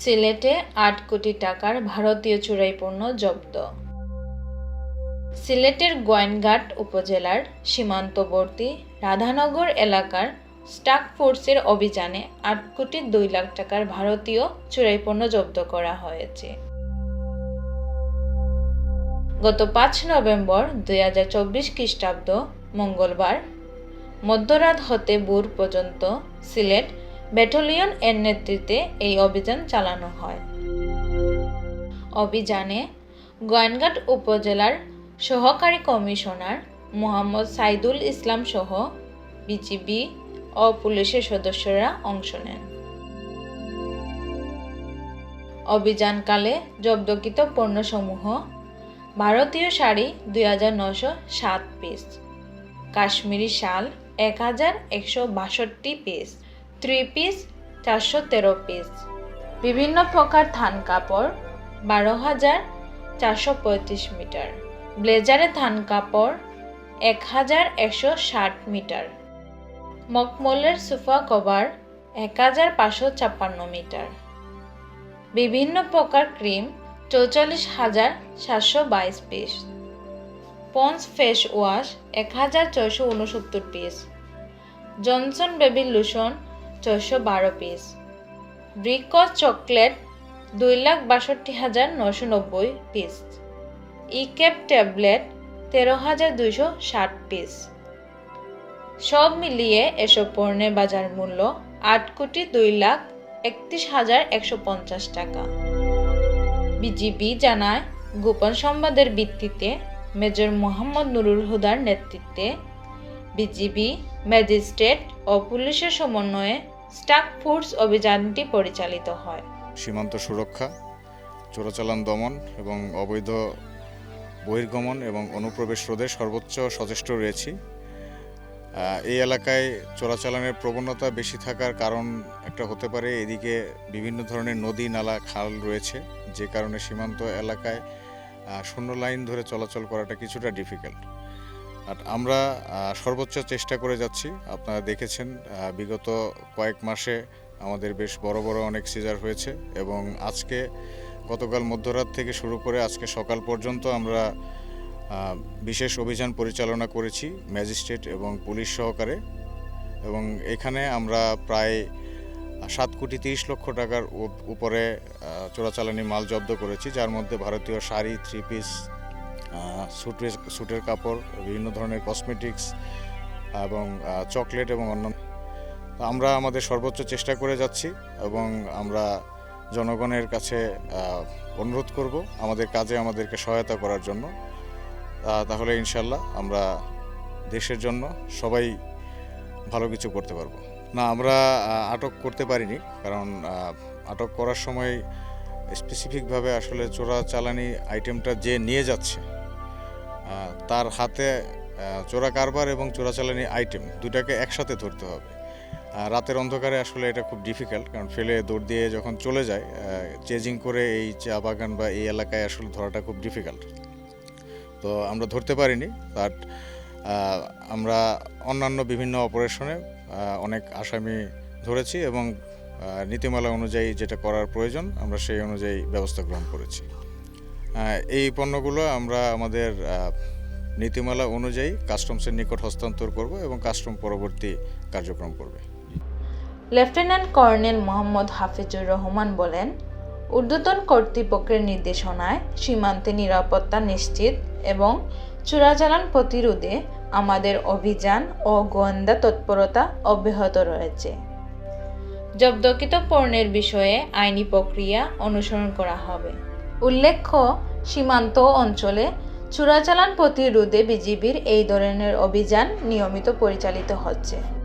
সিলেটে আট কোটি টাকার ভারতীয় চোরাই পণ্য জব্দ। সিলেটের গোয়েনঘাট উপজেলার সীমান্তবর্তী রাধানগর এলাকার স্টাক ফোর্সের অভিযানে আট কোটি দুই লাখ টাকার ভারতীয় চোরাই পণ্য জব্দ করা হয়েছে। গত পাঁচ নভেম্বর দুই হাজার চব্বিশ খ্রিস্টাব্দ মঙ্গলবার, মধ্যরাত হতে ভোর পর্যন্ত সিলেট ব্যাটালিয়ন এর নেতৃত্বে এই অভিযান চালানো হয়। অভিযানে গোয়েনঘাট উপজেলার সহকারী কমিশনার মোহাম্মদ সাইদুল ইসলাম সহ বিজিবি ও পুলিশের সদস্যরা অংশ নেন। অভিযানকালে জব্দকৃত পণ্যসমূহ ভারতীয় শাড়ি দুই হাজার নশো সাত পিস কাশ্মীরি শাল এক হাজার একশো বাষট্টি পিস থ্রি পিস চারশো তেরো পিস বিভিন্ন প্রকার থান কাপড়, বারো হাজার চারশো পঁয়ত্রিশ মিটার। ব্লেজারে থান কাপড়, এক হাজার একশো ষাট মিটার। মকমলের সোফা কভার, এক হাজার পাঁচশো ছাপ্পান্ন মিটার। বিভিন্ন প্রকার ক্রিম, চৌচল্লিশ হাজার সাতশো বাইশ পিস পন্স ফেস ওয়াশ, এক হাজার ছয়শো উনসত্তর পিস জনসন বেবি লোশন ছয়শো বারো পিস ব্রিকস চকলেট দুই লাখ বাষট্টি হাজার নশো নব্বই পিস ইকেপ ট্যাবলেট তেরো হাজার দুইশো ষাট পিস সব মিলিয়ে এসব পণ্যের বাজার মূল্য আট কোটি দুই লাখ একত্রিশ হাজার একশো পঞ্চাশ টাকা। বিজিবি জানায়, গোপন সংবাদের ভিত্তিতে মেজর মোহাম্মদ নুরুল হুদার নেতৃত্বে বিজিবি, ম্যাজিস্ট্রেট ও পুলিশের সমন্বয়ে স্টাক ফোর্স অভিযানটি পরিচালিত হয়। সীমান্ত সুরক্ষা, চোরাচালান দমন এবং অবৈধ বহির্গমন এবং অনুপ্রবেশ রোধে সর্বোচ্চ সচেষ্ট রয়েছি। এই এলাকায় চোরাচালানের প্রবণতা বেশি থাকার কারণ একটা হতে পারে, এদিকে বিভিন্ন ধরনের নদী, নালা, খাল রয়েছে, যে কারণে সীমান্ত এলাকায় শূন্য লাইন ধরে চলাচল করাটা কিছুটা ডিফিকাল্ট আর আমরা সর্বোচ্চ চেষ্টা করে যাচ্ছি। আপনারা দেখেছেন বিগত কয়েক মাসে আমাদের বেশ বড় বড় অনেক সিজার হয়েছে এবং আজকে গতকাল মধ্যরাত থেকে শুরু করে আজকে সকাল পর্যন্ত আমরা বিশেষ অভিযান পরিচালনা করেছি ম্যাজিস্ট্রেট এবং পুলিশ সহকারে এবং এখানে আমরা প্রায় সাত কোটি তিরিশ লক্ষ টাকার উপ- উপরে চোরাচালানি মাল জব্দ করেছি, যার মধ্যে ভারতীয় শাড়ি থ্রি পিস সুটের সুটের কাপড়, বিভিন্ন ধরনের কসমেটিক্স এবং চকলেট এবং অন্যান্য। আমরা আমাদের সর্বোচ্চ চেষ্টা করে যাচ্ছি এবং আমরা জনগণের কাছে অনুরোধ করব আমাদের কাজে আমাদেরকে সহায়তা করার জন্য। তাহলে ইনশাল্লাহ আমরা দেশের জন্য সবাই ভালো কিছু করতে পারব। না, আমরা আটক করতে পারিনি কারণ আটক করার সময় স্পেসিফিকভাবে আসলে চোরা চালানি আইটেমটা যে নিয়ে যাচ্ছে তার হাতে চোরা কারবার এবং চোরাচালানি আইটেম দুটাকে একসাথে ধরতে হবে। রাতের অন্ধকারে আসলে এটা খুব ডিফিকাল্ট কারণ ফেলে দৌড় দিয়ে যখন চলে যায় চেজিং করে এই চা বাগান বা এই এলাকায় আসলে ধরাটা খুব ডিফিকাল্ট তো আমরা ধরতে পারিনি বাট আমরা অন্যান্য বিভিন্ন অপারেশনে অনেক আসামি ধরেছি এবং নীতিমালা অনুযায়ী যেটা করার প্রয়োজন, আমরা সেই অনুযায়ী ব্যবস্থা গ্রহণ করেছি। এই পণ্যগুলো আমরা আমাদের নীতিমালা অনুযায়ী কাস্টমসের নিকট হস্তান্তর করব এবং কাস্টম পরবর্তী কার্যক্রম করবে। লেফটেন্যান্ট কর্নেল মোহাম্মদ হাফিজুর রহমান বলেন, ঊর্ধ্বতন কর্তৃপক্ষের নির্দেশনায় সীমান্তে নিরাপত্তা নিশ্চিত এবং চোরাচালান প্রতিরোধে আমাদের অভিযান ও গোয়েন্দা তৎপরতা অব্যাহত রয়েছে। জব্দকৃত পণ্যের বিষয়ে আইনি প্রক্রিয়া অনুসরণ করা হবে। উল্লেখ্য সীমান্ত অঞ্চলে চোরাচালান প্রতিরোধে বিজিবির এই ধরনের অভিযান নিয়মিত পরিচালিত হচ্ছে।